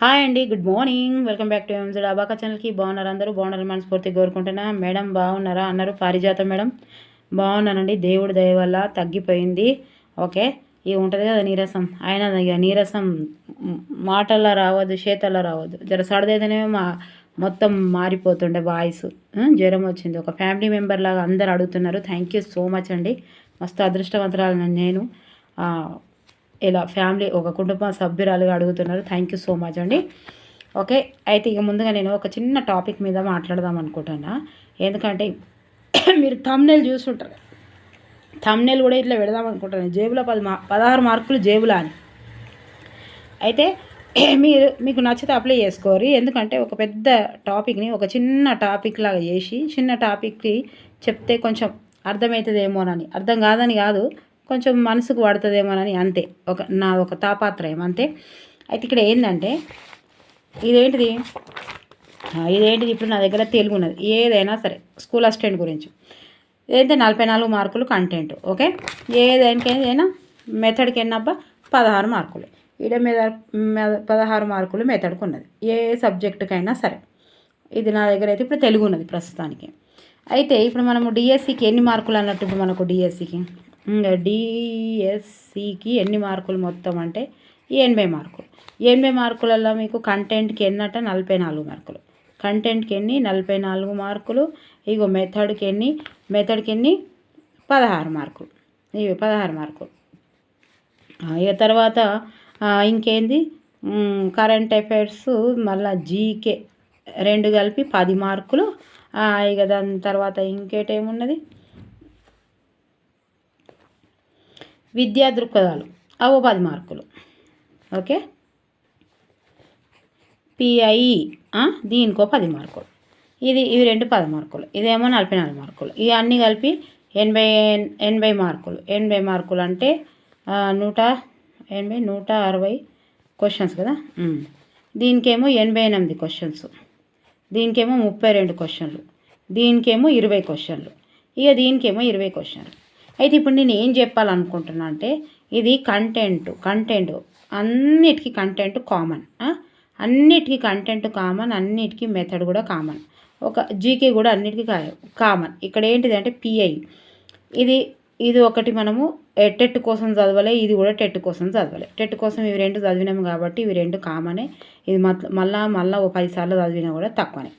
Hi అండి good morning welcome back to M Z abaca ఛానల్కి బాగున్నారు అందరూ బాగున్నారు మనస్ఫూర్తి కోరుకుంటున్నా మేడం బాగున్నారా అన్నారు పారిజాతం మేడం బాగున్నానండి దేవుడి దయ వల్ల తగ్గిపోయింది ఓకే ఇక ఉంటుంది కదా నీరసం ఆయన ఇక నీరసం మాటల్లో రావద్దు చేతల్లో రావద్దు జర సడదైతేనే మా మొత్తం మారిపోతుండే వాయిస్ జ్వరం వచ్చింది. ఒక ఫ్యామిలీ మెంబర్ లాగా అందరు అడుగుతున్నారు. థ్యాంక్ యూ సో మచ్ అండి మస్తు అదృష్టవంతరాలు నేను. ఇలా ఫ్యామిలీ ఒక కుటుంబ సభ్యురాలుగా అడుగుతున్నారు. థ్యాంక్ యూ సో మచ్ అండి. ఓకే అయితే ఇక ముందుగా నేను ఒక చిన్న టాపిక్ మీద మాట్లాడదాం అనుకుంటున్నా. ఎందుకంటే మీరు తమ్నెల్ చూస్తుంటారు. తమ్నెల్ కూడా ఇట్లా పెడదాం అనుకుంటున్నాను జేబులో పది మా పదహారు మార్కులు జేబులా అని. అయితే మీరు మీకు నచ్చితే అప్లై చేసుకోరు ఎందుకంటే ఒక పెద్ద టాపిక్ని ఒక చిన్న టాపిక్ లాగా చేసి చిన్న టాపిక్కి చెప్తే కొంచెం అర్థమవుతుందేమోనని. అర్థం కాదని కాదు. కొంచెం మనసుకు పడుతుందేమోనని అంతే. ఒక నా ఒక తాపాత్రయం అంతే. అయితే ఇక్కడ ఏంటంటే ఇదేంటిది? ఇదేంటిది? ఇప్పుడు నా దగ్గర తెలుగు ఉన్నది. ఏదైనా సరే స్కూల్ అసిస్టెంట్ గురించి. ఇదైతే నలభై నాలుగు మార్కులు కంటెంట్ ఓకే? ఏదైనా మెథడ్కి ఎన్నబ్బా పదహారు మార్కులు. ఈడ మీద పదహారు మార్కులు మెథడ్కి ఉన్నది ఏ సబ్జెక్టుకైనా సరే. ఇది నా దగ్గర అయితే ఇప్పుడు తెలుగు ఉన్నది ప్రస్తుతానికి. అయితే ఇప్పుడు మనము డిఎస్సికి ఎన్ని మార్కులు అన్నట్టు ఇప్పుడు మనకు డిఎస్సికి? ఇంకా డిఎస్సికి ఎన్ని మార్కులు మొత్తం అంటే ఎనభై మార్కులు. ఎనభై మార్కులలో మీకు కంటెంట్కి ఎన్నట? నలభై నాలుగు మార్కులు. కంటెంట్కి ఎన్ని? నలభై నాలుగు మార్కులు. ఇగో మెథడ్కి ఎన్ని? మెథడ్కి ఎన్ని? పదహారు మార్కులు. ఇవి పదహారు మార్కులు. ఇక తర్వాత ఇంకేంది? కరెంట్ అఫైర్స్ మళ్ళా జీకే రెండు కలిపి పది మార్కులు. ఇక దాని తర్వాత ఇంకేటేమున్నది? విద్యా దృక్పథాలు. అవు పది మార్కులు. ఓకే? పిఐఈ దీనికో పది మార్కులు. ఇది ఇవి రెండు పది మార్కులు. ఇదేమో నలభై నాలుగు మార్కులు. ఇవి అన్నీ కలిపి ఎనభై ఎనభై మార్కులు. ఎనభై మార్కులు అంటే నూట ఎనభై నూట అరవై క్వశ్చన్స్ కదా? దీనికేమో ఎనభై ఎనిమిది క్వశ్చన్స్ దీనికేమో ముప్పై రెండు క్వశ్చన్లు దీనికేమో ఇరవై క్వశ్చన్లు ఇక దీనికేమో ఇరవై క్వశ్చన్లు అయితే ఇప్పుడు నేను ఏం చెప్పాలనుకుంటున్నా అంటే ఇది కంటెంట్ కంటెంట్ అన్నిటికీ కంటెంట్ కామన్ అన్నిటికీ కంటెంట్ కామన్ అన్నిటికీ మెథడ్ కూడా కామన్ ఒక జీకే కూడా అన్నిటికీ కామన్ ఇక్కడ ఏంటిది అంటే పిఐ ఇది ఇది ఒకటి మనము టెట్ కోసం చదవలే ఇది కూడా టెట్ కోసం చదవలే. టెట్ కోసం ఇవి రెండు చదివినాము కాబట్టి ఇవి రెండు కామనే ఇది మత్ మళ్ళా మళ్ళీ ఓ పది సార్లు చదివినా కూడా తక్కువనే.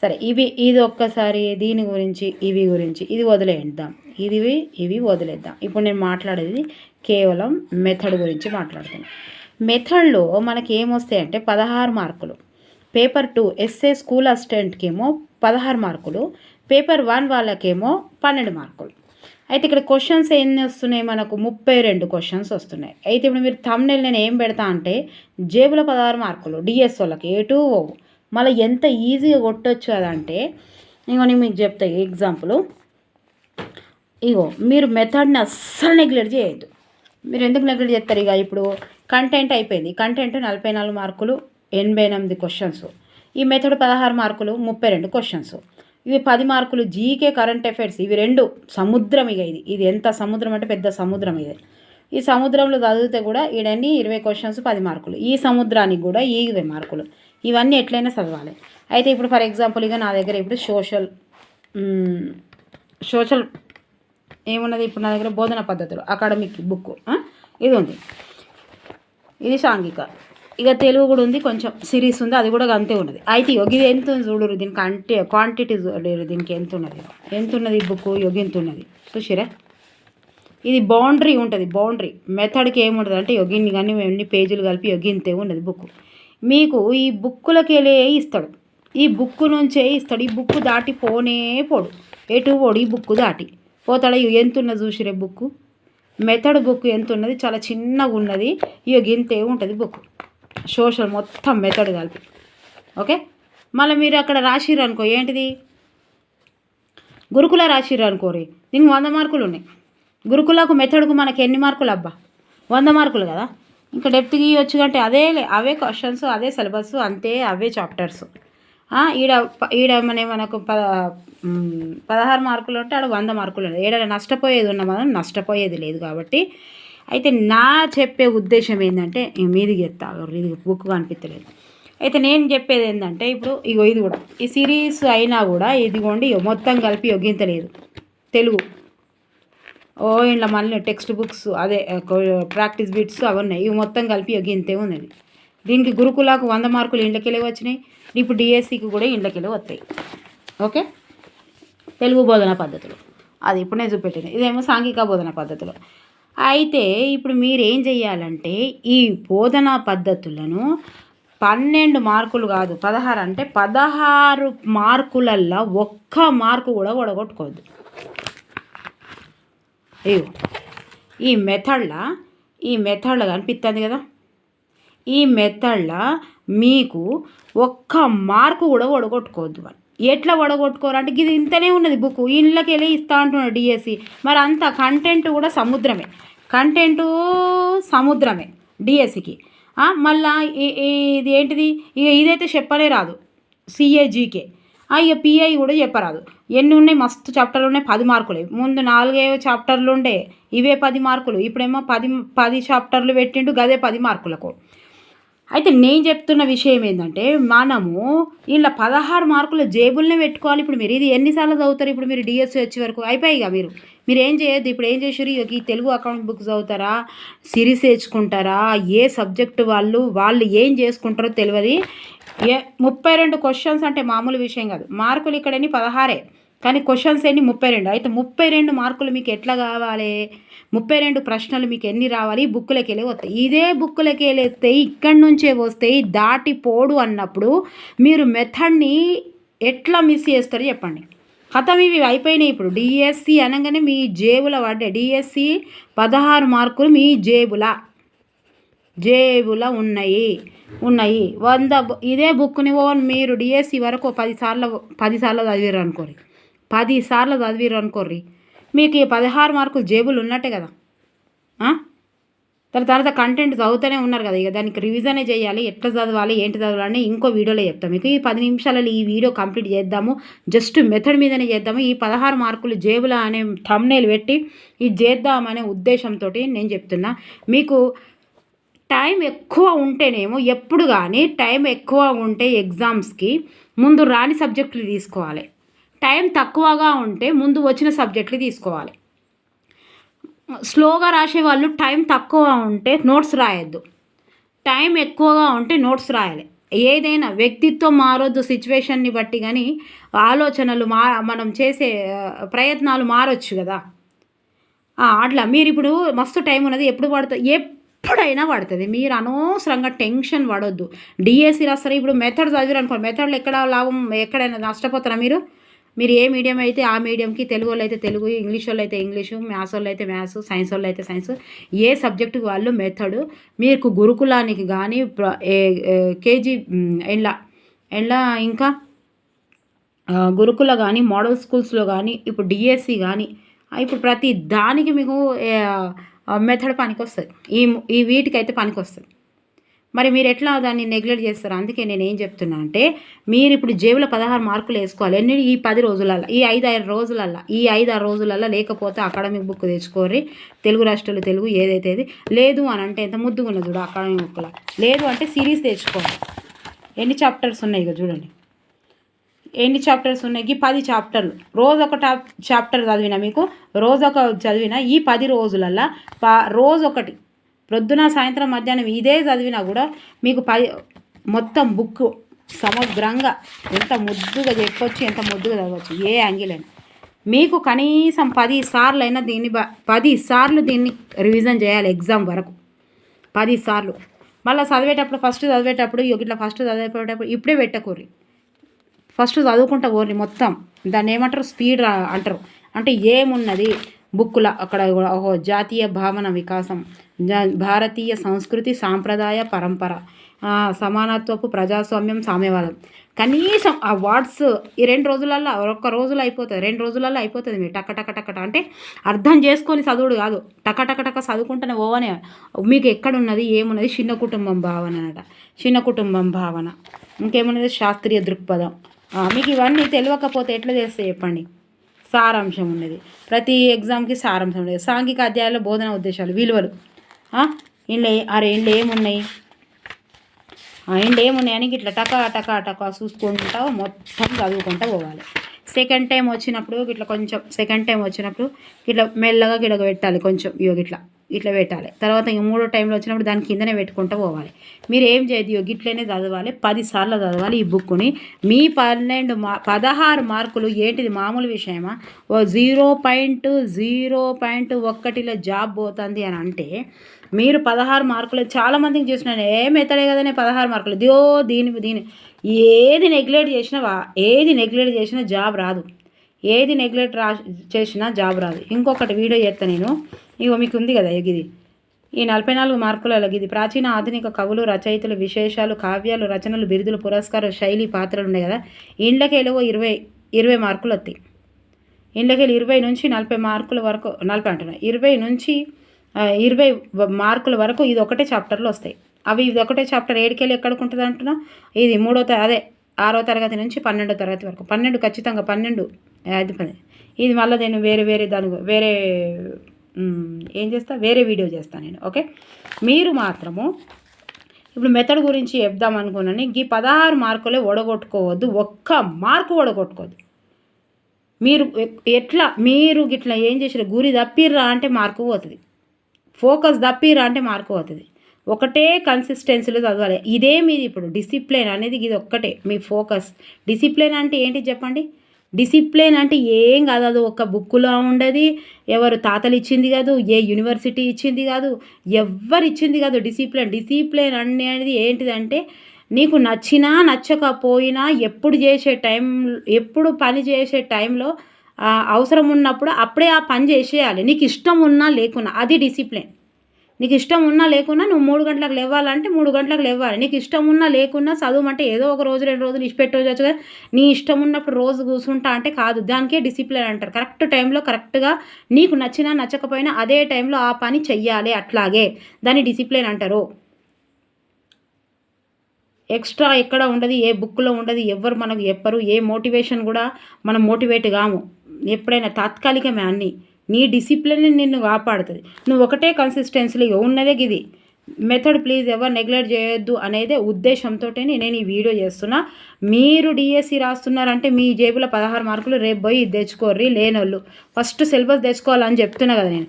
సరే ఇవి ఇది ఒక్కసారి దీని గురించి ఇవి గురించి ఇది వదిలేద్దాం. ఇది ఇవి వదిలేద్దాం. ఇప్పుడు నేను మాట్లాడేది కేవలం మెథడ్ గురించి మాట్లాడుతున్నాను మెథడ్లో మనకి ఏమొస్తాయంటే పదహారు మార్కులు. Paper two S A school అసిస్టెంట్కి ఏమో పదహారు మార్కులు. పేపర్ వన్ వాళ్ళకేమో పన్నెండు మార్కులు. అయితే ఇక్కడ క్వశ్చన్స్ ఎన్ని వస్తున్నాయి? మనకు ముప్పై రెండు క్వశ్చన్స్ వస్తున్నాయి. అయితే ఇప్పుడు మీరు తమ్నెల్ నేను ఏం పెడతా అంటే జేబులో పదహారు మార్కులు. డిఎస్ వాళ్ళకి ఏ టూ మళ్ళీ ఎంత ఈజీగా కొట్టొచ్చు అదంటే ఇంకో నేను మీకు చెప్తాయి ఎగ్జాంపుల్ ఇగో మీరు మెథడ్ని అస్సలు నెగ్లెక్ట్ చేయొద్దు. మీరు ఎందుకు నెగ్లెక్ట్ చేస్తారు ఇక ఇప్పుడు? కంటెంట్ అయిపోయింది. కంటెంట్ నలభై నాలుగు మార్కులు ఎనభై ఎనిమిది క్వశ్చన్స్ ఈ మెథడ్ పదహారు మార్కులు ముప్పై రెండు క్వశ్చన్స్ ఇవి పది మార్కులు జీకే కరెంట్ అఫైర్స్ ఇవి రెండు సముద్రం ఇక ఇది. ఇది ఎంత సముద్రం అంటే పెద్ద సముద్రం ఇది. ఈ సముద్రంలో చదివితే కూడా ఈడన్ని ఇరవై క్వశ్చన్స్ పది మార్కులు. ఈ సముద్రానికి కూడా ఈ ఇరవై మార్కులు. ఇవన్నీ ఎట్లయినా చదవాలి. అయితే ఇప్పుడు ఫర్ ఎగ్జాంపుల్ ఇక నా దగ్గర ఇప్పుడు సోషల్ సోషల్ ఏమున్నది? ఇప్పుడు నా దగ్గర బోధన పద్ధతులు అకాడమిక్ బుక్ ఇది ఉంది. ఇది సాంఘిక. ఇక తెలుగు కూడా ఉంది కొంచెం సిరీస్ ఉంది అది కూడా అంతే ఉన్నది. అయితే యోగి ఎంత ఉంది చూడరు దీనికి అంటే క్వాంటిటీ చూడరు దీనికి ఎంత ఉన్నది? ఎంత ఉన్నది ఈ బుక్? యోగి ఎంత ఉన్నది? చూసిరా ఇది బౌండరీ ఉంటుంది బౌండరీ మెథడ్కి ఏముంటుంది అంటే యోగిని కానీ ఎన్ని పేజీలు కలిపి యోగింతే ఉన్నది బుక్. మీకు ఈ బుక్కులకి వెళ్ళే ఇస్తాడు. ఈ బుక్ నుంచే ఇస్తాడు. ఈ బుక్ దాటి పోనే పోడు. ఎటు పోడు? ఈ బుక్ దాటి. పోతాడ ఇగో ఎంత ఉన్నది చూసిరే బుక్ మెథడ్ బుక్ ఎంత ఉన్నది చాలా చిన్నగా ఉన్నది. ఇక గింతే ఉంటుంది బుక్ సోషల్ మొత్తం మెథడ్ కలిపి. ఓకే? మళ్ళీ మీరు అక్కడ రాసిర్రు అనుకో ఏంటిది? గురుకుల రాసిర్రు అనుకోరి దీనికి వంద మార్కులు ఉన్నాయి. గురుకులకు మెథడ్కు మనకి ఎన్ని మార్కులు అబ్బా? వంద మార్కులు కదా? ఇంకా డెప్త్ గీయొచ్చు అంటే అదే అవే క్వశ్చన్స్ అదే సిలబస్ అంతే అవే చాప్టర్స్. ఈడ ప- ఈడ మన మనకు ప పదహారు మార్కులు ఉంటే ఆడ వంద మార్కులు ఉన్నాయి ఏడ నష్టపోయేది ఉన్న మనం నష్టపోయేది లేదు కాబట్టి. అయితే నా చెప్పే ఉద్దేశం ఏంటంటే మీది ఎత్తా ఇది బుక్ కనిపించలేదు అయితే నేను చెప్పేది ఏంటంటే ఇప్పుడు ఇగో ఇది కూడా ఈ సిరీస్ అయినా కూడా ఇదిగోండి ఇగో మొత్తం కలిపి యొగ్గింతలేదు తెలుగు. ఓ ఇంట్లో మళ్ళీ టెక్స్ట్ బుక్స్ అదే ప్రాక్టీస్ బిట్స్ అవన్నీ ఇవి మొత్తం కలిపి యొగ్గింతే ఉన్నది. దీనికి గురుకులాకు వంద మార్కులు ఇండ్లకెళ్ళి వచ్చినాయి. ఇప్పుడు డిఎస్సికి కూడా ఇండ్లకెళ్ళి వస్తాయి. ఓకే? తెలుగు బోధన పద్ధతులు. అది ఇప్పుడు నేను చూపెట్టింది ఇదేమో సాంఘిక బోధన పద్ధతులు. అయితే ఇప్పుడు మీరు ఏం చెయ్యాలంటే ఈ బోధనా పద్ధతులను పన్నెండు మార్కులు కాదు పదహారు అంటే పదహారు మార్కులల్లో ఒక్క మార్కు కూడా ఒడగొట్టుకోవద్దు. అయ్యో. ఈ మెథడ్లా ఈ మెథడ్లో కనిపిస్తుంది కదా. ఈ మెథడ్లో మీకు ఒక్క మార్కు కూడా ఒడగొట్టుకోవద్దు అని ఎట్లా ఒడగొట్టుకోరంటే ఇది ఇంతనే ఉన్నది బుక్ ఇళ్ళకి వెళ్ళి ఇస్తా అంటున్నాడు డిఎస్సి మరి అంత కంటెంట్ కూడా సముద్రమే. కంటెంటు సముద్రమే డిఎస్సికి మళ్ళా ఇది ఏంటిది? ఇక ఇదైతే చెప్పనే రాదు. సిఏజీకే ఇక పిఐ కూడా చెప్పరాదు. ఎన్ని ఉన్నాయి? మస్తు చాప్టర్లు ఉన్నాయి. పది మార్కులు. ముందు నాలుగే చాప్టర్లు ఉండే. ఇవే పది మార్కులు. ఇప్పుడేమో పది పది చాప్టర్లు పెట్టిండు. గదే పది మార్కులకు. అయితే నేను చెప్తున్న విషయం ఏంటంటే మనము ఇలా పదహారు మార్కుల జేబుల్నే పెట్టుకోవాలి. ఇప్పుడు మీరు ఇది ఎన్నిసార్లు చదువుతారు? ఇప్పుడు మీరు డిఎస్సి వచ్చే వరకు అయిపోయిగా మీరు. మీరు ఏం చేయొద్దు? ఇప్పుడు ఏం చేసారు ఈ తెలుగు అకౌంట్ బుక్స్ చదువుతారా? సిరీస్ తెచ్చుకుంటారా ఏ సబ్జెక్టు వాళ్ళు వాళ్ళు ఏం చేసుకుంటారో తెలియదు. ఏ ముప్పై రెండు క్వశ్చన్స్ అంటే మామూలు విషయం కాదు. మార్కులు ఇక్కడని పదహారే. కానీ క్వశ్చన్స్ ఎన్ని ముప్పై రెండు. అయితే ముప్పై రెండు మార్కులు మీకు ఎట్లా కావాలి? ముప్పై రెండు ప్రశ్నలు మీకు ఎన్ని రావాలి? బుక్కులకి వెళ్ళి వస్తాయి. ఇదే బుక్కులకి వెళ్ళేస్తే ఇక్కడి నుంచే వస్తాయి దాటిపోడు అన్నప్పుడు మీరు మెథడ్ని ఎట్లా మిస్ చేస్తారు చెప్పండి. కథం ఇవి అయిపోయినాయి ఇప్పుడు. డిఎస్సి అనగానే మీ జేబుల పడ్డాయి డిఎస్సి పదహారు మార్కులు మీ జేబుల. జేబుల ఉన్నాయి. ఉన్నాయి. వంద ఇదే బుక్ని ఓన్ మీరు డిఎస్సి వరకు పదిసార్లు పదిసార్లు చదివారు అనుకోరు పది సార్లు చదివిరు అనుకోర్రి. మీకు ఈ పదహారు మార్కులు జేబులు ఉన్నట్టే కదా? తర్వాత దాని తర్వాత కంటెంట్ చదువుతూనే ఉన్నారు కదా ఇక దానికి రివిజనే చేయాలి ఎట్లా చదవాలి ఏంటి చదవాలని ఇంకో వీడియోలో చెప్తాం. మీకు ఈ పది నిమిషాలలో ఈ వీడియో కంప్లీట్ చేద్దాము. జస్ట్ మెథడ్ మీదనే చేద్దాము. ఈ పదహారు మార్కులు జేబుల అనే థమ్నేలు పెట్టి ఇది చేద్దామనే ఉద్దేశంతో నేను చెప్తున్నా. మీకు టైం ఎక్కువ ఉంటేనేమో ఎప్పుడు కానీ టైం ఎక్కువ ఉంటే ఎగ్జామ్స్కి ముందు రాని సబ్జెక్టులు తీసుకోవాలి. టైం తక్కువగా ఉంటే ముందు వచ్చిన సబ్జెక్టులు తీసుకోవాలి. స్లోగా రాసే వాళ్ళు టైం తక్కువ ఉంటే నోట్స్ రాయొద్దు. టైం ఎక్కువగా ఉంటే నోట్స్ రాయాలి. ఏదైనా వ్యక్తిత్వం మారొద్దు సిచ్యువేషన్ని బట్టి కానీ ఆలోచనలు మా మనం చేసే ప్రయత్నాలు మారొచ్చు కదా. అట్లా మీరు ఇప్పుడు మస్తు టైం ఉన్నది ఎప్పుడు పడుతుంది ఎప్పుడైనా పడుతుంది. మీరు అనవసరంగా టెన్షన్ పడొద్దు. డిఎస్సి రాస్తారు ఇప్పుడు మెథడ్ చదివారు అనుకోండి మెథడ్లో ఎక్కడ లాభం ఎక్కడైనా నష్టపోతారా మీరు? మీరు ఏ మీడియం అయితే ఆ మీడియంకి తెలుగు వాళ్ళు అయితే తెలుగు ఇంగ్లీష్ వాళ్ళు అయితే ఇంగ్లీషు మ్యాథ్స్ వాళ్ళు అయితే మ్యాథ్స్ సైన్స్ వాళ్ళు అయితే సైన్స్ ఏ సబ్జెక్టుకి వాళ్ళు మెథడ్ మీకు గురుకులానికి కానీ ఏ- కేజీ ఎండ్ల ఎండ్ల ఇంకా గురుకుల కానీ మోడల్ స్కూల్స్లో కానీ ఇప్పుడు డిఎస్సి కానీ ఇప్పుడు ప్రతి దానికి మీకు మెథడ్ పనికి వస్తుంది ఈ ఈ వీటికైతే పనికి వస్తుంది మరి మీరు ఎట్లా దాన్ని నెగ్లెక్ట్ చేస్తారు? అందుకే నేను ఏం చెప్తున్నా అంటే మీరు ఇప్పుడు జేబులో పదహారు మార్కులు వేసుకోవాలి. ఎన్ని? ఈ పది రోజులల్లో ఈ ఐదు ఆరు రోజులల్లో ఈ ఐదు ఆరు రోజులల్లో లేకపోతే అకాడమిక్ బుక్ తెచ్చుకోరి తెలుగు రాష్ట్రాలు తెలుగు ఏదైతే లేదు అని అంటే ఎంత ముద్దుగా ఉన్నది చూడు అకాడమిక్ బుక్లో. లేదు అంటే సిరీస్ తెచ్చుకోవాలి ఎన్ని చాప్టర్స్ ఉన్నాయి ఇక చూడండి. ఎన్ని చాప్టర్స్ ఉన్నాయి? ఈ పది చాప్టర్లు. రోజు ఒక టాప్ చాప్టర్ చదివిన మీకు రోజు ఒక చదివిన ఈ పది రోజులల్లో పా రోజు ఒకటి ప్రొద్దున సాయంత్రం మధ్యాహ్నం ఇదే చదివినా కూడా మీకు పది మొత్తం బుక్ సమగ్రంగా ఎంత ముద్దుగా చెప్పొచ్చు ఎంత ముద్దుగా చదవచ్చు ఏ యాంగిల్ అయినా. మీకు కనీసం పది సార్లు అయినా దీన్ని పది సార్లు దీన్ని రివిజన్ చేయాలి ఎగ్జామ్ వరకు. పది సార్లు. మళ్ళీ చదివేటప్పుడు ఫస్ట్ చదివేటప్పుడు ఇట్లా ఫస్ట్ చదివేటప్పుడు ఇప్పుడే పెట్టకూర్రి. ఫస్ట్ చదువుకుంటా పోర్రి మొత్తం. దాన్ని ఏమంటారు? స్పీడ్ అంటారు. అంటే ఏమున్నది? బుక్కుల అక్కడ ఓహో జాతీయ భావన వికాసం. భారతీయ సంస్కృతి సాంప్రదాయ పరంపర. సమానత్వపు ప్రజాస్వామ్యం సామ్యవాదం. కనీసం ఆ వర్డ్స్ ఈ రెండు రోజులల్లో ఒక్క రోజులో అయిపోతుంది రెండు రోజులల్లో అయిపోతుంది మీరు టక టక అంటే అర్థం చేసుకొని చదువుడు కాదు. టకటకటక చదువుకుంటేనే ఓవనే మీకు ఎక్కడున్నది ఏమున్నది? చిన్న కుటుంబం భావన అనట. చిన్న కుటుంబం భావన. ఇంకేమున్నది? శాస్త్రీయ దృక్పథం. మీకు ఇవన్నీ తెలియకపోతే ఎట్లా చేస్తే చెప్పండి? సారాంశం ఉన్నది. ప్రతి ఎగ్జామ్కి సారాంశం ఉండేది సాంఘిక అధ్యాయాల బోధన ఉద్దేశాలు విలువలు. ఇంట్లో అరే ఇంట్లో ఏమున్నాయి? అండ్ ఏమున్నాయని ఇట్లా టకా టకా టకా చూసుకుంటా మొత్తం చదువుకుంటా పోవాలి. సెకండ్ టైం వచ్చినప్పుడు ఇట్లా కొంచెం సెకండ్ టైం వచ్చినప్పుడు ఇట్లా మెల్లగా గిడగ పెట్టాలి కొంచెం ఇగో ఇట్లా ఇట్లా పెట్టాలి. తర్వాత ఇంక మూడో టైంలో వచ్చినప్పుడు దాని కిందనే పెట్టుకుంటూ పోవాలి. మీరు ఏం చేయదు ఇగో గిట్లనే చదవాలి పది సార్లు చదవాలి ఈ బుక్ని మీ పన్నెండు మా పదహారు మార్కులు ఏంటిది మామూలు విషయమా? ఓ జీరో పాయింట్ జీరో పాయింట్ ఒక్కటిలో జాబ్ పోతుంది అని అంటే మీరు పదహారు మార్కులు చాలామందికి చూసినాను ఏం ఎత్తడే కదనే పదహారు మార్కులు. దియో దీని దీని. ఏది నెగ్లెక్ట్ చేసినావా? ఏది నెగ్లెక్ట్ చేసినా జాబ్ రాదు. ఏది నెగ్లెక్ట్ రా చేసినా జాబ్ రాదు. ఇంకొకటి వీడియో చేస్తా నేను. ఇగో మీకు ఉంది కదా ఇది ఈ నలభై నాలుగు మార్కులలో ఇది ప్రాచీన ఆధునిక కవులు రచయితలు విశేషాలు కావ్యాలు రచనలు బిరుదులు పురస్కార శైలి పాత్రలు ఉన్నాయి కదా. ఇండ్లకెళ్ళవో ఇరవై ఇరవై మార్కులు వస్తాయి. ఇండ్లకెళ్ళి ఇరవై నుంచి నలభై మార్కుల వరకు నలభై అంటున్నాయి ఇరవై నుంచి ఇరవై మార్కుల వరకు ఇది ఒకటే చాప్టర్లు వస్తాయి. అవి ఇది ఒకటే చాప్టర్ ఏడుకెళ్ళి ఎక్కడికి ఉంటుంది అంటున్నా ఇది మూడో తర అదే ఆరో తరగతి నుంచి పన్నెండో తరగతి వరకు. పన్నెండు ఖచ్చితంగా పన్నెండు అది పది ఇది మళ్ళీ నేను వేరే వేరే దాని వేరే ఏం చేస్తా? వేరే వీడియో చేస్తాను నేను ఓకే? మీరు మాత్రము ఇప్పుడు మెథడ్ గురించి చెప్దాం అనుకున్నాను. ఈ పదహారు మార్కులే ఒడగొట్టుకోవద్దు. ఒక్క మార్కు ఒడగొట్టుకోవద్దు. మీరు ఎట్లా మీరు గిట్లా ఏం చేసారు గురి తప్పిర్రా అంటే మార్కు పోతుంది. ఫోకస్ తప్పిరా అంటే మార్కు అవుతుంది ఒకటే కన్సిస్టెన్సీలో చదవాలి. ఇదే మీది ఇప్పుడు డిసిప్లిన్ అనేది ఇది ఒక్కటే మీ ఫోకస్ డిసిప్లిన్ అంటే ఏంటి చెప్పండి? డిసిప్లిన్ అంటే ఏం కాదు అది ఒక బుక్లో ఉండదు ఎవరు తాతలు ఇచ్చింది కాదు ఏ యూనివర్సిటీ ఇచ్చింది కాదు ఎవరు ఇచ్చింది కాదు డిసిప్లిన్ డిసిప్లిన్ అనేది ఏంటిదంటే నీకు నచ్చినా నచ్చకపోయినా ఎప్పుడు చేసే టైం ఎప్పుడు పని చేసే టైంలో అవసరం ఉన్నప్పుడు అప్పుడే ఆ పని చేసేయాలి. నీకు ఇష్టం ఉన్నా లేకున్నా అది డిసిప్లిన్ నీకు ఇష్టం ఉన్నా లేకున్నా నువ్వు మూడు గంటలకు లేవాలంటే మూడు గంటలకు లేవాలి. నీకు ఇష్టం ఉన్నా లేకున్నా చదవమంటే ఏదో ఒక రోజు రెండు రోజులు ఇష్టపెట్టవచ్చు కదా. నీ ఇష్టం ఉన్నప్పుడు రోజు కూర్చుంటా అంటే కాదు. దానికే డిసిప్లిన్ అంటారు. కరెక్ట్ టైంలో కరెక్ట్గా నీకు నచ్చినా నచ్చకపోయినా అదే టైంలో ఆ పని చెయ్యాలి అట్లాగే. దాన్ని డిసిప్లిన్ అంటారు. ఎక్స్ట్రా ఎక్కడ ఉండదు ఏ బుక్లో ఉండదు ఎవరు మనకు చెప్పరు ఏ మోటివేషన్ కూడా మనం మోటివేట్ కాము. ఎప్పుడైనా తాత్కాలికమే అన్నీ. నీ డిసిప్లిన్ నిన్ను కాపాడుతుంది. నువ్వు ఒకటే కన్సిస్టెన్సీలో ఉన్నదే ఇది మెథడ్ ప్లీజ్ ఎవరు నెగ్లెక్ట్ చేయొద్దు అనేదే ఉద్దేశంతో నేను ఈ వీడియో చేస్తున్నా. మీరు డిఎస్సి రాస్తున్నారంటే మీ జేబులో పదహారు మార్కులు రేపు పోయి తెచ్చుకోర్రి లేనోళ్ళు. ఫస్ట్ సిలబస్ తెచ్చుకోవాలని చెప్తున్నా కదా నేను.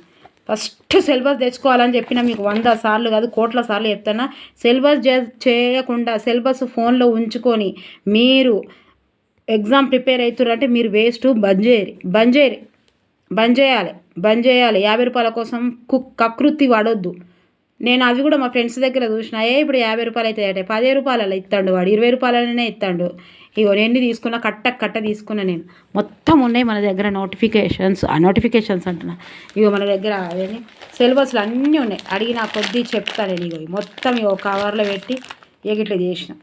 ఫస్ట్ సిలబస్ తెచ్చుకోవాలని చెప్పిన మీకు వంద సార్లు కాదు కోట్ల సార్లు చెప్తున్నా. సిలబస్ చేయకుండా సిలబస్ ఫోన్లో ఉంచుకొని మీరు ఎగ్జామ్ ప్రిపేర్ అవుతున్నారంటే మీరు వేస్ట్ బంద్ చేయరు బంద్ చేయరు బంద్ చేయాలి బంద్ చేయాలి యాభై రూపాయల కోసం కుక్ కకృతి వాడొద్దు. నేను అవి కూడా మా ఫ్రెండ్స్ దగ్గర చూసిన ఏ ఇప్పుడు యాభై రూపాయలు అవుతాయంటే పదే రూపాయలలో ఇస్తాడు వాడు ఇరవై రూపాయలనే ఇస్తాడు ఇగో ఎన్ని తీసుకున్నా కట్ట కట్ట తీసుకున్నా నేను. మొత్తం ఉన్నాయి మన దగ్గర నోటిఫికేషన్స్ ఆ నోటిఫికేషన్స్ అంటున్నా. ఇగో మన దగ్గర అవన్నీ సిలబస్లు అన్నీ ఉన్నాయి. అడిగిన కొద్దీ చెప్తాను నేను ఇగో. మొత్తం ఇగో కవర్లో పెట్టి ఇక ఇట్లా చేసిన.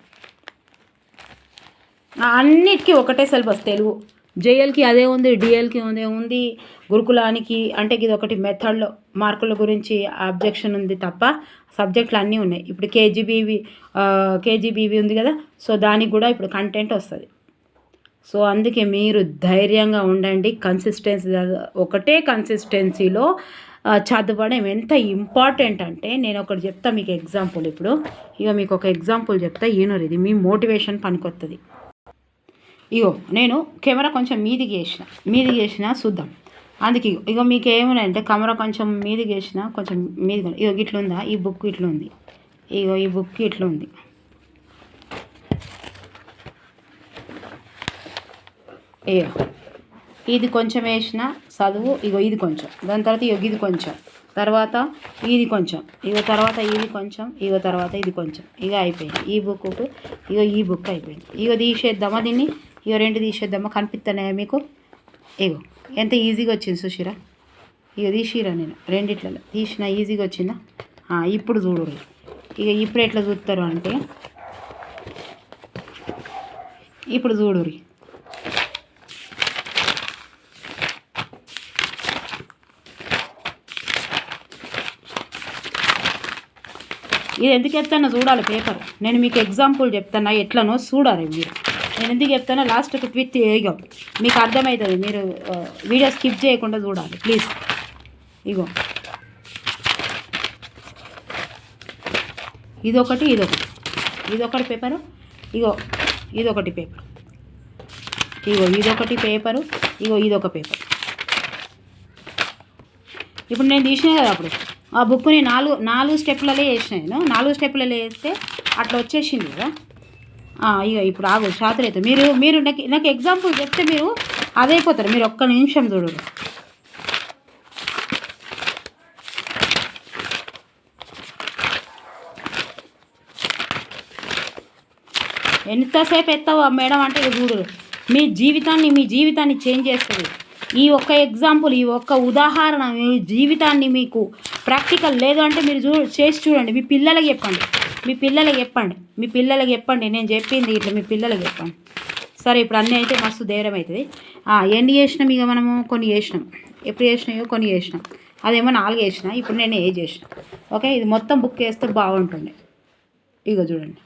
అన్నిటికీ ఒకటే సిలబస్ తెలుగు. జేఎల్కి అదే ఉంది డిఎల్కి అదే ఉంది గురుకులానికి అంటే ఇది ఒకటి మెథడ్లో మార్కుల గురించి అబ్జెక్షన్ ఉంది తప్ప సబ్జెక్టులు అన్నీ ఉన్నాయి. ఇప్పుడు కేజీబీవి కేజీబీవి ఉంది కదా సో దానికి కూడా ఇప్పుడు కంటెంట్ వస్తుంది. సో అందుకే మీరు ధైర్యంగా ఉండండి కన్సిస్టెన్సీ ఒకటే కన్సిస్టెన్సీలో చదవడం ఎంత ఇంపార్టెంట్ అంటే నేను ఒకటి చెప్తా మీకు ఎగ్జాంపుల్ ఇప్పుడు. ఇక మీకు ఒక ఎగ్జాంపుల్ చెప్తా ఈనర్ ఇది మీ మోటివేషన్ పనికొస్తుంది ఇగో నేను కెమెరా కొంచెం మీదికి వేసిన మీదికి వేసిన చూద్దాం. అందుకే ఇగో ఇగో మీకు ఏమున్నాయంటే కెమెరా కొంచెం మీదికి వేసిన కొంచెం మీది ఇగో ఇట్లుందా? ఈ బుక్ ఇట్లుంది. ఇగో ఈ బుక్ ఇట్లుంది. ఇగో ఇది కొంచెం వేసిన చదువు ఇగో ఇది కొంచెం. దాని తర్వాత ఇగో ఇది కొంచెం. తర్వాత ఇది కొంచెం. ఇగో తర్వాత ఇది కొంచెం ఇగో తర్వాత ఇది కొంచెం. ఇక అయిపోయింది. ఈ బుక్ ఇగో ఈ బుక్ అయిపోయింది. ఇగో తీసేద్దామా దీన్ని? ఇగో రెండు తీసేద్దామా కనిపిస్తున్నాయా మీకు? ఇగో ఎంత ఈజీగా వచ్చింది సుషిరా ఇక తీసిరా నేను రెండిట్లలో. తీసిన ఈజీగా వచ్చిందా? ఇప్పుడు చూడు. ఇక ఇప్పుడు ఎట్లా చూస్తారు అంటే ఇప్పుడు చూడురి ఇది ఎందుకు ఎత్తానో చూడాలి పేపర్. నేను మీకు ఎగ్జాంపుల్ చెప్తాను ఎట్లనో చూడాలి మీరు. నేను ఎందుకు చెప్తానో లాస్ట్ ఒక ట్విట్ ఇగో మీకు అర్థమవుతుంది మీరు వీడియో స్కిప్ చేయకుండా చూడాలి. ప్లీజ్ ఇగో. ఇదొకటి ఇదొకటి. ఇది ఒకటి పేపరు ఇగో ఇది ఒకటి పేపర్ ఇగో ఇదొకటి పేపరు ఇగో ఇదొక పేపర్ ఇప్పుడు నేను తీసిన కదా అప్పుడు. ఆ బుక్ని నాలుగు నాలుగు స్టెప్లలో వేసిన నేను. నాలుగు స్టెప్లలో వేస్తే అట్లా వచ్చేసింది కదా. ఇక ఇప్పుడు ఆగు షాతులు మీరు మీరు నాకు నాకు ఎగ్జాంపుల్ చెప్తే మీరు అదైపోతారు మీరు ఒక్క నిమిషం చూడు. ఎంతసేపు ఎత్తావు మేడం అంటే ఇక చూడు. మీ జీవితాన్ని మీ జీవితాన్ని చేంజ్ చేస్తుంది. ఈ ఒక్క ఎగ్జాంపుల్ ఈ ఒక్క ఉదాహరణ మీ జీవితాన్ని మీకు ప్రాక్టికల్ లేదు అంటే మీరు చూ చేసి చూడండి. మీ పిల్లలకి చెప్పండి. మీ పిల్లలకి చెప్పండి. మీ పిల్లలకి చెప్పండి. నేను చెప్పింది ఇట్లా మీ పిల్లలకి చెప్పండి. సరే ఇప్పుడు అన్నీ అయితే మస్తు ధైర్యం అవుతుంది. ఎన్ని చేసినాం ఇక మనము? కొన్ని చేసినాం. ఎప్పుడు చేసినాయో కొన్ని చేసినాం. అదేమో నాలుగు వేసిన ఇప్పుడు నేను ఏ చేసిన. ఓకే ఇది మొత్తం బుక్ చేస్తే బాగుంటుంది. ఇగో చూడండి.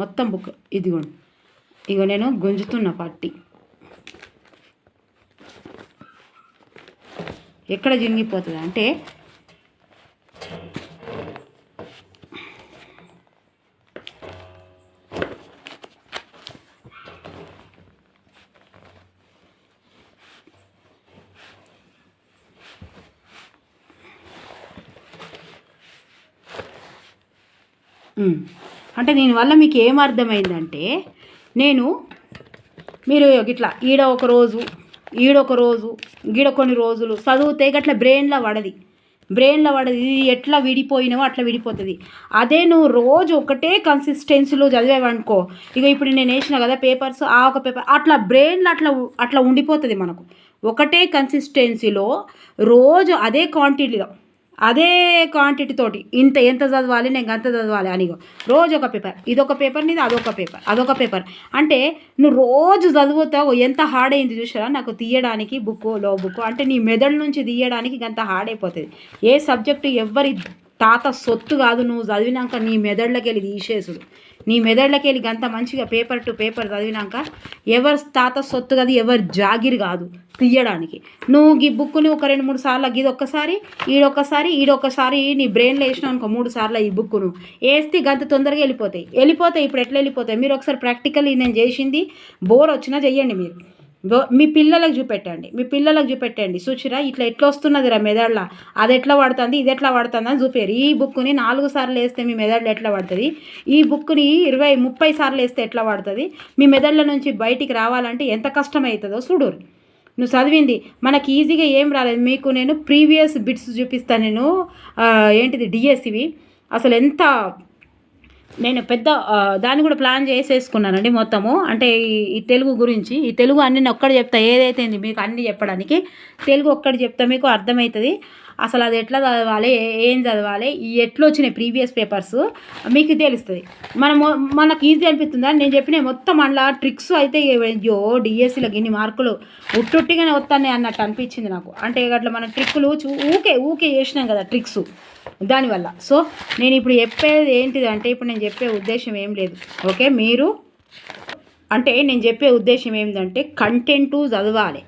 మొత్తం బుక్ ఇదిగోండి. ఇగో నేను గుంజుతున్న పట్టి. ఎక్కడ జింగిపోతుంది? అంటే అంటే దీనివల్ల మీకు ఏం అర్థమైందంటే నేను మీరు ఇట్లా ఈడ ఒక రోజు ఈడొక రోజు గీడ కొన్ని రోజులు చదివితే గట్ల బ్రెయిన్లో పడది. బ్రెయిన్లో పడది ఇది ఎట్లా విడిపోయినావో అట్లా విడిపోతుంది. అదే నువ్వు రోజు ఒకటే కన్సిస్టెన్సీలో చదివావనుకో ఇక ఇప్పుడు నేను వేసిన కదా పేపర్స్ ఆ ఒక పేపర్ అట్లా బ్రెయిన్లో అట్లా అట్లా ఉండిపోతుంది మనకు. ఒకటే కన్సిస్టెన్సీలో రోజు అదే క్వాంటిటీలో అదే క్వాంటిటీ తోటి ఇంత ఎంత చదవాలి నేను అంత చదవాలి అనిగో రోజు ఒక పేపర్ ఇదొక పేపర్ నీది అదొక పేపర్ అదొక పేపర్ అంటే నువ్వు రోజు చదువుతావు ఎంత హార్డ్ అయింది చూసారా నాకు తీయడానికి బుక్లో బుక్ అంటే నీ మెదడు నుంచి తీయడానికి అంత హార్డ్ అయిపోతుంది. ఏ సబ్జెక్టు ఎవరి తాత సొత్తు కాదు నువ్వు చదివినాక నీ మెదడులోకి వెళ్ళి తీసేసుడు. నీ మెదడులోకి వెళ్ళి గంత మంచిగా పేపర్ టు పేపర్ చదివినాక ఎవరి తాత సొత్తు కాదు ఎవరి జాగిరి కాదు తీయడానికి. నువ్వు ఈ బుక్ని ఒక రెండు మూడు సార్లు ఇది ఒక్కసారి ఈడొక్కసారి ఈడొక్కసారి నీ బ్రెయిన్లో వేసినావు అనుకో మూడు సార్లు ఈ బుక్ను వేస్తే గంత తొందరగా వెళ్ళిపోతాయి. వెళ్ళిపోతాయి ఇప్పుడు ఎట్లా వెళ్ళిపోతాయి? మీరు ఒకసారి ప్రాక్టికల్ నేను చేసింది బోర్ వచ్చినా చెయ్యండి మీరు. మీ పిల్లలకు చూపెట్టండి. మీ పిల్లలకు చూపెట్టండి. చూచిరా ఇట్లా ఎట్లా వస్తున్నది రా మెదడులో? అది ఎట్లా పడుతుంది ఇది ఎట్లా పడుతుంది అని చూపారు ఈ బుక్ని నాలుగు సార్లు వేస్తే మీ మెదడులో ఎట్లా పడుతుంది ఈ బుక్ని ఇరవై ముప్పై సార్లు వేస్తే ఎట్లా పడుతుంది మీ మెదడుల నుంచి బయటికి రావాలంటే ఎంత కష్టం అవుతుందో చూడు. నువ్వు చదివింది. మనకి ఈజీగా ఏం రాలేదు. మీకు నేను ప్రీవియస్ బిట్స్ చూపిస్తాను నేను. ఏంటిది? డిఎస్సివి. అసలు ఎంత నేను పెద్ద దాన్ని కూడా ప్లాన్ చేసేసుకున్నానండి మొత్తము. అంటే ఈ- ఈ తెలుగు గురించి ఈ తెలుగు అన్ని నేను ఒక్కటి చెప్తా ఏదైతే మీకు అన్ని చెప్పడానికి తెలుగు ఒక్కటి చెప్తా మీకు అర్థమవుతుంది. అసలు అది ఎట్లా చదవాలి? ఏం చదవాలి? ఎట్లా వచ్చినాయి ప్రీవియస్ పేపర్స్? మీకు తెలుస్తుంది. మనము మనకు ఈజీ అనిపిస్తుందా నేను చెప్పిన మొత్తం అందులో ట్రిక్స్ అయితే అయ్యో డిఎస్సిలోకి ఇన్ని మార్కులు ఉట్టుట్టిగానే వస్తాయి అన్నట్టు అనిపించింది నాకు. అంటే అట్లా మన ట్రిక్కులు చూ ఊకే ఊకే చేసినాం కదా ట్రిక్స్ దానివల్ల. సో నేను ఇప్పుడు చెప్పేది ఏంటిది అంటే ఇప్పుడు నేను చెప్పే ఉద్దేశం ఏం లేదు. ఓకే మీరు అంటే నేను చెప్పే ఉద్దేశం ఏంటంటే కంటెంటు చదవాలి.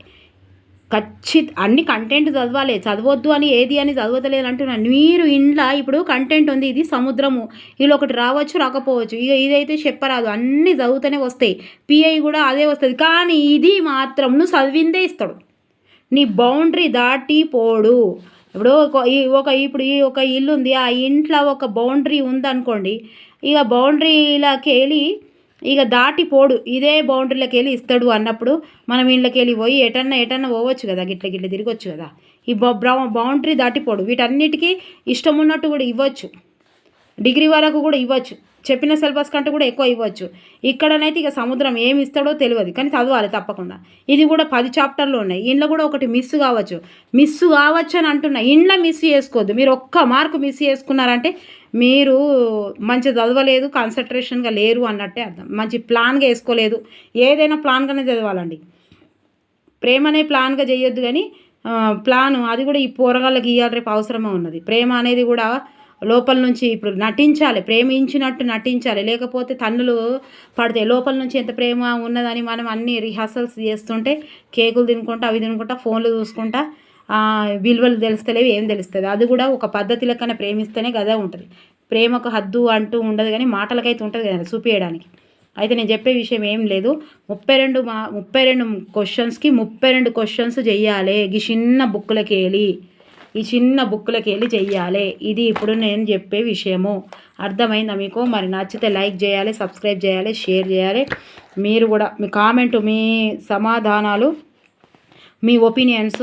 ఖచ్చిత అన్ని కంటెంట్ చదవాలి. చదవద్దు అని ఏది అని చదవతలేదు అంటున్నాను మీరు ఇంట్లో ఇప్పుడు కంటెంట్ ఉంది ఇది సముద్రము. వీళ్ళు ఒకటి రావచ్చు రాకపోవచ్చు. ఇక ఇదైతే చెప్పరాదు. అన్నీ చదువుతూనే వస్తాయి. పిఐ కూడా అదే వస్తుంది. కానీ ఇది మాత్రం నువ్వు చదివిందే ఇస్తాడు. నీ బౌండరీ దాటి పోడు. ఇప్పుడు ఒక ఒక ఇప్పుడు ఈ ఒక ఇల్లు ఉంది ఆ ఇంట్లో ఒక బౌండరీ ఉందనుకోండి. ఇక బౌండరీలోకి వెళ్ళి ఇక దాటిపోడు ఇదే బౌండరీలోకి వెళ్ళి ఇస్తాడు అన్నప్పుడు మనం వీళ్ళకి వెళ్ళి పోయి ఎటన్నా ఎటన్నా పోవచ్చు కదా గిట్ల గిట్ల తిరగచ్చు కదా. ఈ బౌండరీ దాటిపోడు. వీటన్నిటికీ ఇష్టం ఉన్నట్టు కూడా ఇవ్వచ్చు. డిగ్రీ వరకు కూడా ఇవ్వచ్చు. చెప్పిన సిలబస్ కంటే కూడా ఎక్కువ ఇవ్వచ్చు. ఇక్కడనైతే ఇక సముద్రం ఏమి ఇస్తాడో తెలియదు. కానీ చదవాలి తప్పకుండా. ఇది కూడా పది చాప్టర్లు ఉన్నాయి. ఇంట్లో కూడా ఒకటి మిస్ కావచ్చు. మిస్ కావచ్చు అని అంటున్నా. ఇంట్లో మిస్ చేసుకోవద్దు. మీరు ఒక్క మార్కు మిస్ చేసుకున్నారంటే మీరు మంచి చదవలేదు కాన్సన్ట్రేషన్గా లేరు అన్నట్టే అర్థం. మంచి ప్లాన్గా వేసుకోలేదు. ఏదైనా ప్లాన్గానే చదవాలండి. ప్రేమ అనే ప్లాన్గా చేయొద్దు కానీ ప్లాను ప్లాన్ అది కూడా ఈ పోరగాళ్ళకి ఇవ్వాలి రేపు అవసరమే ఉన్నది. ప్రేమ అనేది కూడా లోపల నుంచి ఇప్పుడు నటించాలి ప్రేమించినట్టు నటించాలి. లేకపోతే తన్నులు పడతాయి లోపల నుంచి ఎంత ప్రేమ ఉన్నదని మనం అన్ని రిహార్సల్స్ చేస్తుంటే కేకులు తినుకుంటా అవి తినుకుంటా ఫోన్లు చూసుకుంటా విలువలు తెలుస్తలేవు ఏం తెలుస్తుంది. అది కూడా ఒక పద్ధతి లెక్కన ప్రేమిస్తేనే కదా ఉంటుంది. ప్రేమకు హద్దు అంటూ ఉండదు కానీ మాటలకైతే ఉంటుంది కదా చూపించడానికి అయితే నేను చెప్పే విషయం ఏం లేదు. ముప్పై రెండు మా ముప్పై రెండు క్వశ్చన్స్కి ముప్పై రెండు క్వశ్చన్స్ చెయ్యాలి. ఈ చిన్న బుక్లకి వెళ్ళి ఈ చిన్న బుక్లకి వెళ్ళి చెయ్యాలి. ఇది ఇప్పుడు నేను చెప్పే విషయము. అర్థమైందా మీకు? మరి నచ్చితే లైక్ చేయాలి సబ్స్క్రైబ్ చేయాలి షేర్ చేయాలి. మీరు కూడా మీ కామెంట్ మీ సమాధానాలు మీ ఒపీనియన్స్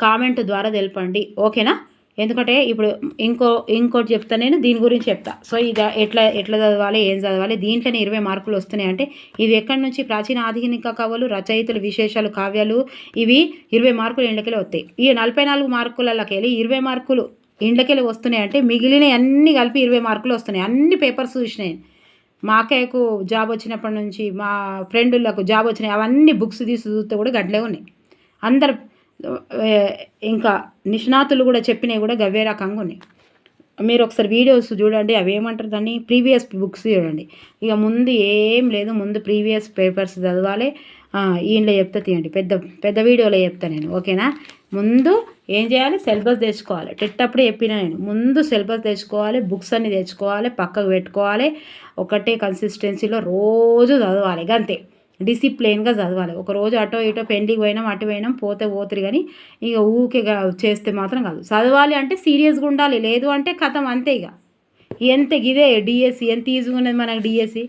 కామెంట్ ద్వారా తెలపండి. ఓకేనా? ఎందుకంటే ఇప్పుడు ఇంకో ఇంకోటి చెప్తా నేను దీని గురించి చెప్తా. సో ఇది ఎట్లా ఎట్లా చదవాలి ఏం చదవాలి దీంట్లోనే ఇరవై మార్కులు వస్తున్నాయి. అంటే ఇవి ఎక్కడి నుంచి ప్రాచీన ఆధునిక కవులు రచయితలు విశేషాలు కావ్యాలు ఇవి ఇరవై మార్కులు ఇండ్లకెళ్ళి వస్తాయి. ఈ నలభై నాలుగు మార్కులకి వెళ్ళి ఇరవై మార్కులు ఇండ్లకెళ్ళి వస్తున్నాయి. అంటే మిగిలిన అన్ని కలిపి ఇరవై మార్కులు వస్తున్నాయి. అన్ని పేపర్స్ చూసినాయి. మా అక్కయ్యకు జాబ్ వచ్చినప్పటి నుంచి మా ఫ్రెండులకు జాబ్ వచ్చినాయి. అవన్నీ బుక్స్ తీసి చూస్తే కూడా గడ్లే ఉన్నాయి. అందరు ఇంకా నిష్ణాతులు కూడా చెప్పినవి కూడా గవే రకంగా ఉన్నాయి. మీరు ఒకసారి వీడియోస్ చూడండి అవి ఏమంటారు దాన్ని? ప్రీవియస్ బుక్స్ చూడండి. ఇక ముందు ఏం లేదు ముందు ప్రీవియస్ పేపర్స్ చదవాలి. ఈయనలో చెప్తా తీయండి. పెద్ద పెద్ద వీడియోలో చెప్తా నేను ఓకేనా? ముందు ఏం చేయాలి? సిలబస్ తెచ్చుకోవాలి. టెట్టప్పుడే చెప్పిన నేను ముందు సిలబస్ తెచ్చుకోవాలి బుక్స్ అన్ని తెచ్చుకోవాలి పక్కకు పెట్టుకోవాలి. ఒకటే కన్సిస్టెన్సీలో రోజు చదవాలి అంతే డిసిప్లైన్గా చదవాలి. ఒక రోజు అటో ఇటో పెండింగ్ పోయినాం అటు పోయినాం పోతే పోతురు కానీ ఇక ఊకే చేస్తే మాత్రం కాదు. చదవాలి అంటే సీరియస్గా ఉండాలి లేదు అంటే కథం అంతే ఇక. ఎంత ఇదే డిఎస్సి ఎంత ఈజీగా మనకు డిఎస్సి?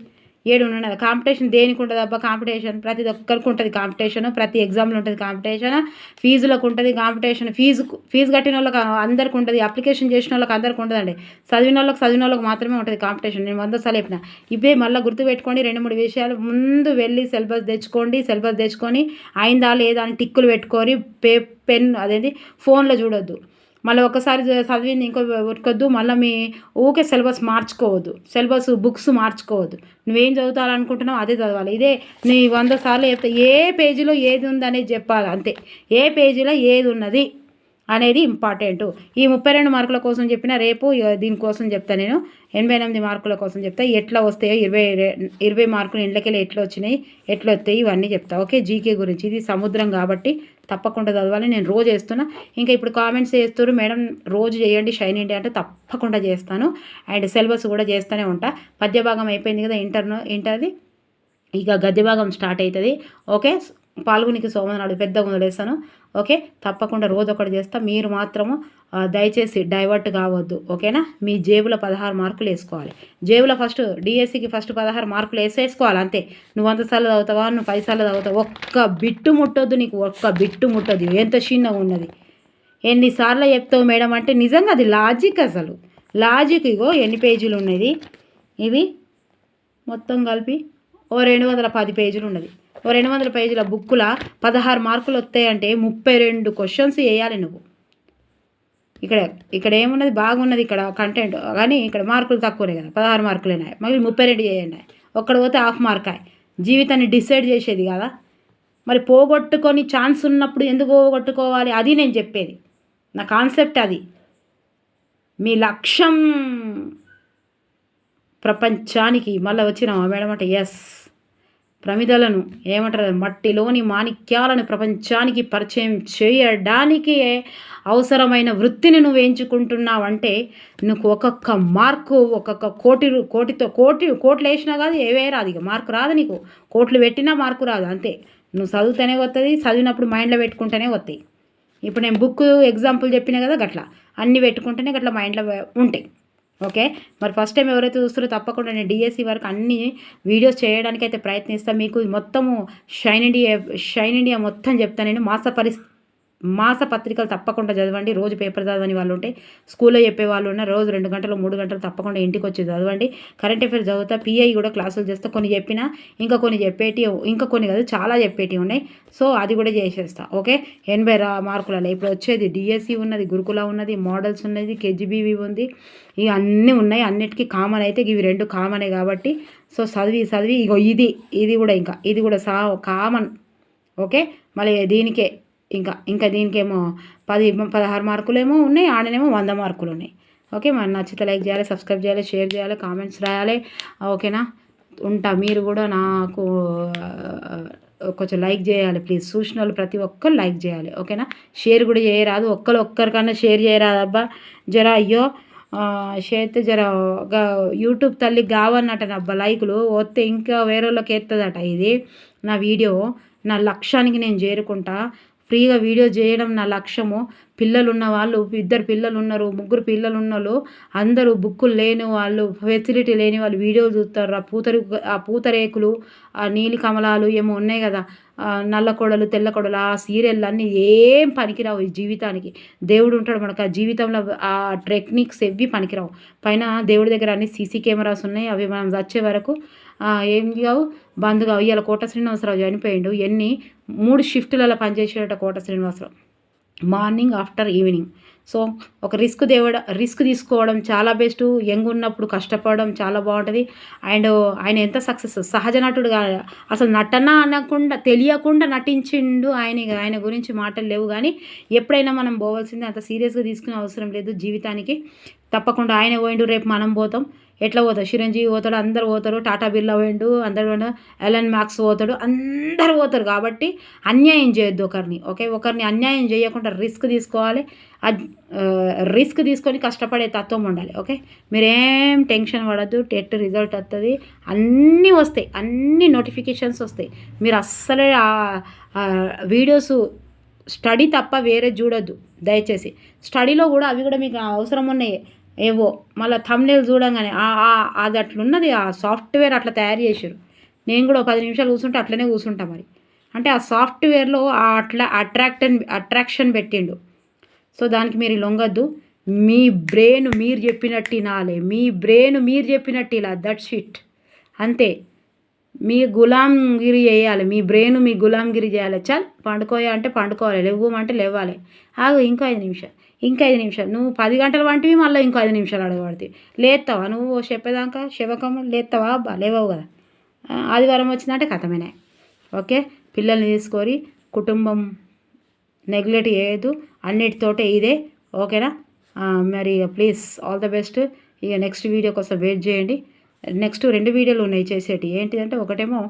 ఏడు ఉన్నది కాంపిటీషన్ దేనికి ఉంటుంది అబ్బా? కాంపిటీషన్ ప్రతి ఒక్కరికి ఉంటుంది కాంపిటీషన్ ప్రతి ఎగ్జామ్లో ఉంటుంది కాంపిటీషన్ ఫీజులకు ఉంటుంది కాంపిటీషన్ ఫీజు ఫీజు కట్టిన వాళ్ళకి అందరికి ఉంటుంది. అప్లికేషన్ చేసిన వాళ్ళకి అందరికి ఉంటుందండి. చదివిన వాళ్ళకి చదివిన వాళ్ళకి మాత్రమే ఉంటుంది కాంపిటీషన్ నేను వంద సార్లు చెప్పిన. ఇవే మళ్ళీ గుర్తుపెట్టుకోండి. రెండు మూడు విషయాలు ముందు వెళ్ళి సిలబస్ తెచ్చుకోండి. సిలబస్ తెచ్చుకొని అయిందా లేదా అని టిక్కులు పెట్టుకొని పే పెన్ అదేంటి ఫోన్లో చూడొద్దు. మళ్ళీ ఒకసారి చదివింది ఇంకో ఉరకొద్దు మళ్ళీ మీ ఊకే సిలబస్ మార్చుకోవద్దు. సిలబస్ బుక్స్ మార్చుకోవద్దు. నువ్వేం చదువుతాలనుకుంటున్నావు అదే చదవాలి. ఇదే నీ వంద సార్లు చెప్తే ఏ పేజీలో ఏది ఉందనేది చెప్పాలి అంతే. ఏ పేజీలో ఏది ఉన్నది అనేది ఇంపార్టెంట్. ఈ ముప్పై రెండు మార్కుల కోసం చెప్పిన రేపు దీనికోసం చెప్తా నేను. ఎనభై ఎనిమిది మార్కుల కోసం చెప్తా. ఎట్లా వస్తాయో ఇరవై ఇరవై మార్కులు ఇండ్లకెళ్ళి ఎట్లా వచ్చినాయి ఎట్లా వస్తాయి ఇవన్నీ చెప్తా. ఓకే? జీకే గురించి. ఇది సముద్రం కాబట్టి తప్పకుండా చదవాలి నేను రోజు వేస్తున్నా ఇంకా ఇప్పుడు కామెంట్స్ చేస్తారు మేడం రోజు చేయండి షైన్ ఏంటి అంటే తప్పకుండా చేస్తాను. అండ్ సిలబస్ కూడా చేస్తూనే ఉంటా. పద్య భాగం అయిపోయింది కదా ఇంటర్ను ఇంటర్ది? ఇక గద్య భాగం స్టార్ట్ అవుతుంది ఓకే పాల్గొనికి సోమనాడు పెద్దగా వదిలేస్తాను ఓకే? తప్పకుండా రోజు ఒకటి చేస్తా. మీరు మాత్రము దయచేసి డైవర్ట్ కావద్దు. ఓకేనా? మీ జేబులో పదహారు మార్కులు వేసుకోవాలి. జేబులో ఫస్ట్ డిఎస్సికి ఫస్ట్ పదహారు మార్కులు వేసేసుకోవాలి అంతే. నువ్వు వంద సార్లు చదువుతావా? నువ్వు పది సార్లు చదువుతావు? ఒక్క బిట్టు ముట్టొద్దు నీకు. ఒక్క బిట్టు ముట్టదు ఎంత చిన్నగా ఉన్నది. ఎన్నిసార్లు చెప్తావు మేడం అంటే నిజంగా అది లాజిక్ అసలు. లాజిక్ ఇగో ఎన్ని పేజీలు ఉన్నది? ఇవి? మొత్తం కలిపి ఓ రెండు వందల పది పేజీలు ఉన్నది. రెండు వందల పేజీల బుక్కుల పదహారు మార్కులు వస్తాయంటే ముప్పై రెండు క్వశ్చన్స్ వేయాలి నువ్వు. ఇక్కడ ఇక్కడ ఏమున్నది? బాగున్నది ఇక్కడ కంటెంట్ కానీ ఇక్కడ మార్కులు తక్కువనే కదా పదహారు మార్కులేనాయి మళ్ళీ ముప్పై రెండు చేయండి ఒక్కడ పోతే హాఫ్ మార్క్ అయ్యి జీవితాన్ని డిసైడ్ చేసేది కదా. మరి పోగొట్టుకొని ఛాన్స్ ఉన్నప్పుడు ఎందుకు పోగొట్టుకోవాలి? అది నేను చెప్పేది. నా కాన్సెప్ట్ అది. మీ లక్ష్యం ప్రపంచానికి మళ్ళీ వచ్చినావా? మేడం అంటే ఎస్ ప్రమిదలను ఏమంటారు? మట్టిలోని మాణిక్యాలను ప్రపంచానికి పరిచయం చేయడానికి అవసరమైన వృత్తిని నువ్వు ఎంచుకుంటున్నావంటే నువ్వు ఒక్కొక్క మార్కు ఒక్కొక్క కోటి కోటితో కోటి కోట్లు వేసినా కాదు ఏవే రాదు ఇక మార్కు రాదు నీకు. కోట్లు పెట్టినా మార్కు రాదు అంతే. నువ్వు చదివితేనే వస్తుంది చదివినప్పుడు మైండ్లో పెట్టుకుంటేనే వస్తాయి ఇప్పుడు నేను బుక్ ఎగ్జాంపుల్ చెప్పిన కదా గట్లా. అన్నీ పెట్టుకుంటేనే గట్లా మైండ్లో ఉంటాయి. ఓకే? మరి ఫస్ట్ టైం ఎవరైతే చూస్తారో తప్పకుండా నేను డిఎస్సి వరకు అన్ని వీడియోస్ చేయడానికి అయితే ప్రయత్నిస్తాను మీకు మొత్తము షైన్ ఇండియా షైన్ ఇండియా మొత్తం చెప్తాను నేను మాస పరిస్థితి మాస పత్రికలు తప్పకుండా చదవండి. రోజు పేపర్ చదవని వాళ్ళు ఉంటే స్కూల్లో చెప్పే వాళ్ళు ఉన్న రోజు రెండు గంటలు మూడు గంటలు తప్పకుండా ఇంటికి వచ్చి చదవండి. కరెంట్ అఫైర్స్ చదువుతా పిఐ కూడా క్లాసులు చేస్తా. కొన్ని చెప్పినా ఇంకా కొన్ని చెప్పేటి ఇంకా కొన్ని కాదు చాలా చెప్పేటి ఉన్నాయి. సో అది కూడా చేసేస్తా. ఓకే? ఎనభై రా మార్కులలో. ఇప్పుడు వచ్చేది డిఎస్సి ఉన్నది గురుకుల ఉన్నది మోడల్స్ ఉన్నది కేజీబీవి ఉంది. ఇవి అన్నీ ఉన్నాయి. అన్నిటికీ కామన్ అయితే ఇవి రెండు కామనే కాబట్టి సో చదివి చదివి ఇగో ఇది ఇది కూడా ఇంకా ఇది కూడా సా కామన్. ఓకే? మళ్ళీ దీనికే ఇంకా ఇంకా దీనికేమో పది పదహారు మార్కులేమో ఉన్నాయి ఆడనేమో వంద మార్కులు ఉన్నాయి ఓకే మరి నచ్చితే లైక్ చేయాలి సబ్స్క్రైబ్ చేయాలి షేర్ చేయాలి కామెంట్స్ రాయాలి. ఓకేనా? ఉంటా మీరు కూడా నాకు కొంచెం లైక్ చేయాలి ప్లీజ్. చూసిన వాళ్ళు ప్రతి ఒక్కరు లైక్ చేయాలి ఓకేనా? షేర్ కూడా చేయరాదు ఒక్కరు ఒక్కరికన్నా షేర్ చేయరాదు అబ్బా. జర అయ్యో చేస్తే జర యూట్యూబ్ తల్లి కావన్నట అబ్బా లైకులు. వస్తే ఇంకా వేరే వాళ్ళకి ఎత్తదట ఇది నా వీడియో. నా లక్ష్యానికి నేను చేరుకుంటా. ఫ్రీగా వీడియో చేయడం నా లక్ష్యము. పిల్లలున్న వాళ్ళు ఇద్దరు పిల్లలు ఉన్నారు ముగ్గురు పిల్లలు ఉన్నోళ్ళు అందరూ బుక్కులు లేని వాళ్ళు ఫెసిలిటీ లేని వాళ్ళు వీడియోలు చూస్తారు. ఆ పూతరి ఆ పూతరేకులు ఆ నీలి కమలాలు ఏమో ఉన్నాయి కదా నల్ల కొడలు తెల్ల కొడలు ఆ సీరియల్ అన్నీ ఏం పనికిరావు ఈ జీవితానికి. దేవుడు ఉంటాడు మనకు. ఆ జీవితంలో ఆ టెక్నిక్స్ ఎవ్వి పనికిరావు. పైన దేవుడి దగ్గర అన్ని సీసీ కెమెరాస్ ఉన్నాయి. అవి మనం వచ్చే వరకు ఏం కావు? బంద్ కావు. ఇవాళ కోట శ్రీనివాసరావు చనిపోయిండు. ఎన్ని? మూడు షిఫ్టులలో పనిచేసేట Kota Srinivasarao. Morning after evening. So ఒక రిస్క్ దేవడ రిస్క్ తీసుకోవడం చాలా బెస్ట్. యంగ్ ఉన్నప్పుడు కష్టపడడం చాలా బాగుంటుంది. అండ్ ఆయన ఎంత సక్సెస్? సహజ నటుడు అసలు నటన అనకుండా తెలియకుండా నటించిండు ఆయన ఆయన గురించి మాటలు లేవు. కానీ ఎప్పుడైనా మనం పోవాల్సిందే అంత సీరియస్గా తీసుకునే అవసరం లేదు జీవితానికి. తప్పకుండా ఆయన పోయిండు రేపు మనం పోతాం. ఎట్లా పోతాడు? చిరంజీవి పోతాడు అందరు పోతారు టాటా బిర్లా పోయిండు అందరు ఎలన్ మ్యాక్స్ పోతాడు అందరు పోతారు కాబట్టి అన్యాయం చేయొద్దు ఒకరిని ఓకే? ఒకరిని అన్యాయం చేయకుండా రిస్క్ తీసుకోవాలి. రిస్క్ తీసుకొని కష్టపడే తత్వం ఉండాలి ఓకే? మీరేం టెన్షన్ పడద్దు టెట్ రిజల్ట్ వస్తుంది అన్నీ వస్తాయి అన్ని నోటిఫికేషన్స్ వస్తాయి. మీరు అస్సలే వీడియోస్ స్టడీ తప్ప వేరే చూడొద్దు దయచేసి. స్టడీలో కూడా అవి కూడా మీకు అవసరం ఉన్నాయి. ఏవో మళ్ళీ థమ్నేల్ చూడంగానే అది అట్లున్నది ఆ సాఫ్ట్వేర్ అట్లా తయారు చేశారు నేను కూడా పది నిమిషాలు కూర్చుంటే అట్లనే కూర్చుంటా మరి. అంటే ఆ సాఫ్ట్వేర్లో అట్లా అట్రాక్టన్ అట్రాక్షన్ పెట్టిండు. సో దానికి మీరు లొంగద్దు. మీ బ్రెయిన్ మీరు చెప్పినట్టు వినాలి. మీ బ్రెయిన్ మీరు చెప్పినట్టు ఇలా దట్ షిట్ అంతే. మీ గులాంగిరి చేయాలి. మీ బ్రెయిన్ మీ గులాంగిరి చేయాలి. చల్ పండుకోయా అంటే పండుకోవాలి. లేవ్వమంటే లేవాలి ఆగు ఇంకో ఐదు నిమిషాలు. ఇంకా ఐదు నిమిషాలు. నువ్వు పది గంటలు వంటివి మళ్ళీ ఇంకో ఐదు నిమిషాలు అడగబడితే లేస్తావా నువ్వు చెప్పేదాకా శివకమ్మ లేస్తావా అబ్బా లేవవు కదా. ఆదివారం వచ్చిందంటే కథమేనే. ఓకే? పిల్లల్ని తీసుకొని కుటుంబం నెగ్లెక్ట్ చేయొద్దు. అన్నిటితోటే ఇదే. ఓకేనా? మరి ప్లీజ్ ఆల్ ద బెస్ట్. ఇక నెక్స్ట్ వీడియో కోసం వెయిట్ చేయండి. నెక్స్ట్ రెండు వీడియోలు ఉన్నాయి చేసేటి. ఏంటిదంటే ఒకటేమో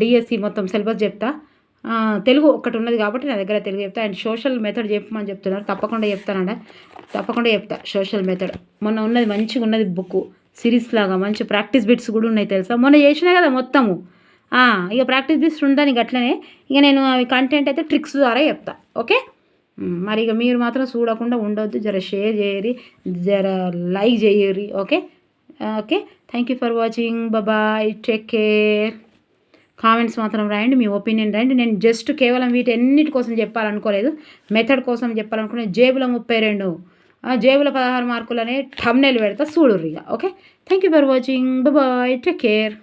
డిఎస్సి మొత్తం సిలబస్ చెప్తా. తెలుగు ఒకటి ఉన్నది కాబట్టి నా దగ్గర తెలుగు చెప్తా. అండ్ సోషల్ మెథడ్ చెప్పమని చెప్తున్నారు. తప్పకుండా చెప్తానండి తప్పకుండా చెప్తా. సోషల్ మెథడ్ మొన్న ఉన్నది మంచిగా ఉన్నది బుక్ సిరీస్ లాగా మంచి ప్రాక్టీస్ బిట్స్ కూడా ఉన్నాయి తెలుసా? మొన్న చేసినా కదా మొత్తము. ఇక ప్రాక్టీస్ బిట్స్ ఉందని అట్లనే ఇక నేను అవి కంటెంట్ అయితే ట్రిక్స్ ద్వారా చెప్తా. ఓకే? మరి ఇక మీరు మాత్రం చూడకుండా ఉండొద్దు. జర షేర్ చేయరి జర like చేయరి okay? Okay? Thank you for watching bye take care comments మాత్రం రాయండి మీ ఒపీనియన్ రాయండి. నేను జస్ట్ కేవలం వీటన్నిటి కోసం చెప్పాలనుకోలేదు. మెథడ్ కోసం చెప్పాలనుకునే జేబుల ముప్పై రెండు జేబుల పదహారు మార్కులు అనే టమ్నెల్ పెడతా చూడుర్రిగా okay thank you for watching bye take care